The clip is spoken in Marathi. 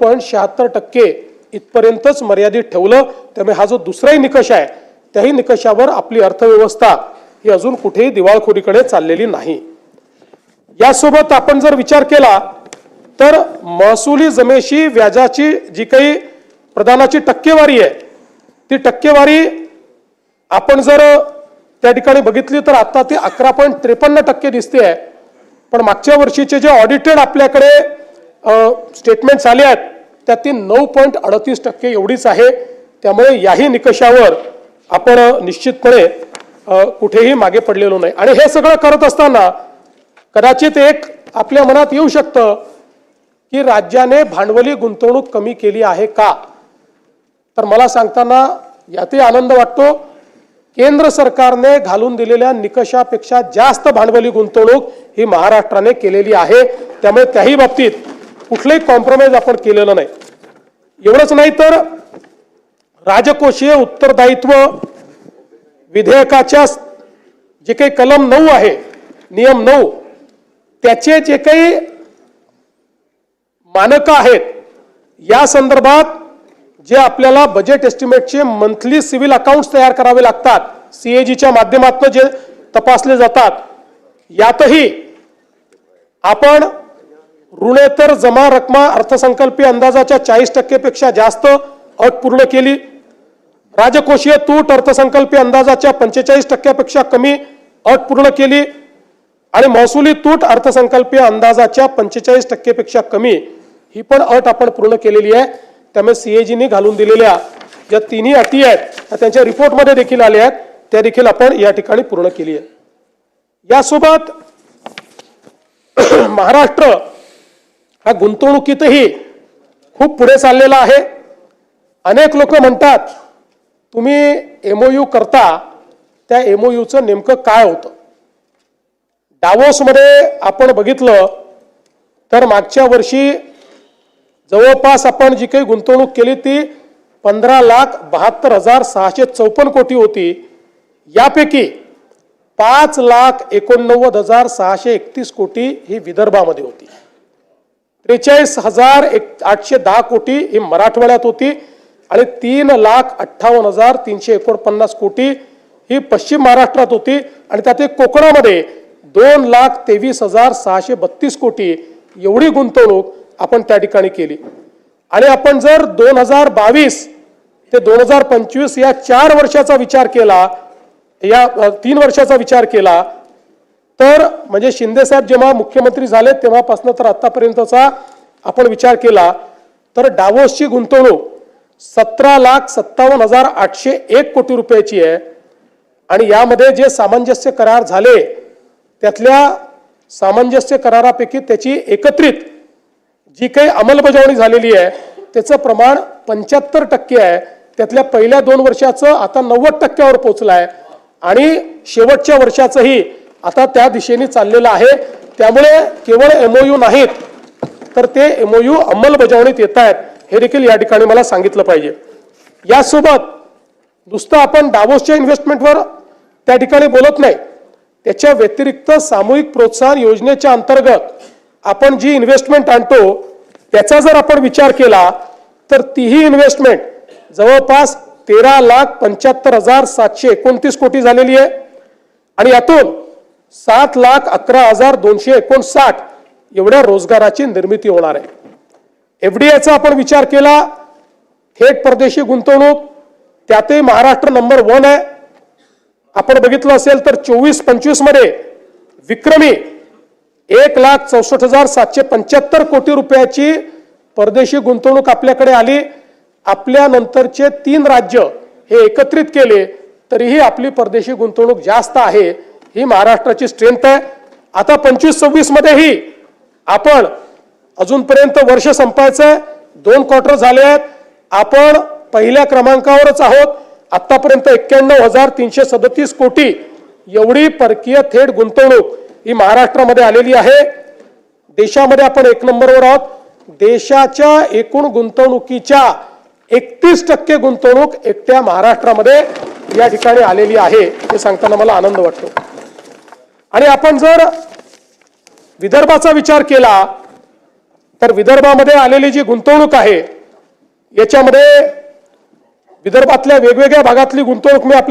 पॉईंट शहात्तर टक्के इथपर्यंतच मर्यादित ठेवलं. त्यामुळे हा जो दुसराही निकष आहे त्याही निकषावर आपली अर्थव्यवस्था ही अजून कुठेही दिवाळखोरीकडे चाललेली नाही. यासोबत आपण जर विचार केला तर महसुली जमेशी व्याजाची जी काही प्रदानाची टक्केवारी आहे ती टक्केवारी आपण जर त्या ठिकाणी बघितली तर आता ती अकरा पॉईंट त्रेपन्न टक्के दिसते आहे पण मागच्या वर्षीचे जे ऑडिटेड आपल्याकडे स्टेटमेंट्स आले आहेत त्यात नऊ पॉईंट अडतीस टक्के एवढीच आहे. त्यामुळे याही निकषावर आपण निश्चितपणे कुठेही मागे पडलेलो नाही. आणि हे सगळं करत असताना कदाचित एक आपल्या मनात येऊ शकतं की राज्याने भांडवली गुंतवणूक कमी केली आहे का? तर मला सांगताना यातही आनंद वाटतो. केंद्र सरकारने घालून दिलेल्या निकषापेक्षा जास्त भांडवली गुंतवणूक ही महाराष्ट्राने केलेली आहे. त्यामुळे त्याही बाबतीत कुठलंही कॉम्प्रोमाइज आपण केलेलं नाही. एवढंच नाही तर राजकोषीय उत्तरदायित्व विधेयकाच्या जे काही कलम नऊ आहे नियम नऊ त्याचे जे काही मानकं आहेत या संदर्भात जे आपल्याला बजेट एस्टिमेटचे मंथली सिव्हिल अकाउंट्स तयार करावे लागतात सीएजीच्या माध्यमातून जे तपासले जातात यातही आपण ऋणेतर जमा रकमा अर्थसंकल्पीय अंदाजाच्या चाळीस टक्केपेक्षा जास्त अट पूर्ण केली. राजकोषीय तूट अर्थसंकल्पीय अंदाजाच्या पंचेचाळीस टक्क्यापेक्षा कमी अट पूर्ण केली आणि महसुली तूट अर्थसंकल्पीय अंदाजाच्या पंचेचाळीस टक्केपेक्षा कमी ही पण अट आपण पूर्ण केलेली आहे. त्यामुळे सीएजीनी घालून दिलेल्या ज्या तिन्ही अटी आहेत त्या त्यांच्या रिपोर्टमध्ये देखील आल्या आहेत. त्या देखील आपण या ठिकाणी पूर्ण केली आहे. यासोबत महाराष्ट्र हा गुंतवणुकीतही खूप पुढे चाललेला आहे. अनेक लोक म्हणतात तुम्ही एमओयू करता त्या एमओयूचं नेमकं काय होतं? डावोसमध्ये आपण बघितलं तर मागच्या वर्षी जवळपास आपण जी काही गुंतवणूक केली ती पंधरा लाख बहात्तर हजार सहाशे चौपन्न कोटी होती. यापैकी पाच लाख एकोणनव्वद हजार सहाशे एकतीस कोटी ही विदर्भामध्ये होती. त्रेचाळीस हजार एक आठशे दहा कोटी ही मराठवाड्यात होती आणि तीन लाख अठ्ठावन्न हजार तीनशे एकोणपन्नास कोटी ही पश्चिम महाराष्ट्रात होती. आणि त्यात एक कोकणामध्ये दोन लाख तेवीस हजार सहाशे बत्तीस कोटी एवढी गुंतवणूक आपण त्या ठिकाणी केली. आणि आपण जर दोन हजार बावीस ते दोन हजार पंचवीस या चार वर्षाचा विचार केला या तीन वर्षाचा विचार केला तर म्हणजे शिंदेसाहेब जेव्हा मुख्यमंत्री झाले तेव्हापासून तर आत्तापर्यंतचा आपण विचार केला तर डावोसची गुंतवणूक सतरा लाख सत्तावन्न हजार आठशे एक कोटी रुपयाची आहे. आणि यामध्ये जे सामंजस्य करार झाले त्यातल्या सामंजस्य करारापैकी त्याची एकत्रित जी काही अंमलबजावणी झालेली आहे त्याचं प्रमाण पंच्याहत्तर टक्के आहे. त्यातल्या पहिल्या दोन वर्षाचं आता नव्वद टक्क्यावर पोचलं आहे आणि शेवटच्या वर्षाचंही आता त्या दिशेने चाललेलं आहे. त्यामुळे केवळ एमओयू नाहीत तर ते एमओयू अंमलबजावणीत येत आहेत हे देखील या ठिकाणी मला सांगितलं पाहिजे. यासोबत नुसतं आपण डावोसच्या इन्व्हेस्टमेंटवर त्या ठिकाणी बोलत नाही. त्याच्या व्यतिरिक्त सामूहिक प्रोत्साहन योजनेच्या अंतर्गत आपण जी इन्व्हेस्टमेंट आणतो त्याचा जर आपण विचार केला तर तीही इन्व्हेस्टमेंट जवळपास तेरा लाख पंच्याहत्तर हजार सातशे एकोणतीस कोटी झालेली आहे. आणि यातून सात लाख अकरा हजार दोनशे एकोणसाठ एवढ्या रोजगाराची निर्मिती होणार आहे. एफडीआयचा आपण विचार केला थेट परदेशी गुंतवणूक त्यातही महाराष्ट्र नंबर वन आहे. आपण बघितलं असेल तर चोवीस पंचवीसमध्ये विक्रमी एक लाख चौसष्ट हजार सातशे पंच्याहत्तर कोटी रुपयाची परदेशी गुंतवणूक आपल्याकडे आली. आपल्या नंतरचे तीन राज्य हे एकत्रित केले तरीही आपली परदेशी गुंतवणूक जास्त आहे. ही महाराष्ट्राची स्ट्रेंथ आहे. आता पंचवीस सव्वीसमध्येही आपण अजूनपर्यंत वर्ष संपायचं आहे दोन क्वार्टर झाले आहेत. आपण पहिल्या क्रमांकावरच आहोत. आत्तापर्यंत एक्क्याण्णव हजार तीनशे सदतीस कोटी एवढी परकीय थेट गुंतवणूक ही महाराष्ट्रामध्ये आलेली आहे. देशामध्ये आपण एक नंबरवर आहोत. देशाच्या एकूण गुंतवणुकीच्या एकतीस टक्के गुंतवणूक एकट्या महाराष्ट्रामध्ये या ठिकाणी आलेली आहे. हे सांगताना मला आनंद वाटतो. आणि आपण जर विदर्भाचा विचार केला तर विदर्भामध्ये आलेली जी गुंतवणूक आहे याच्यामध्ये विदर्भातल्या वेगवेगळ्या भागातली गुंतवणूक मी आपल्या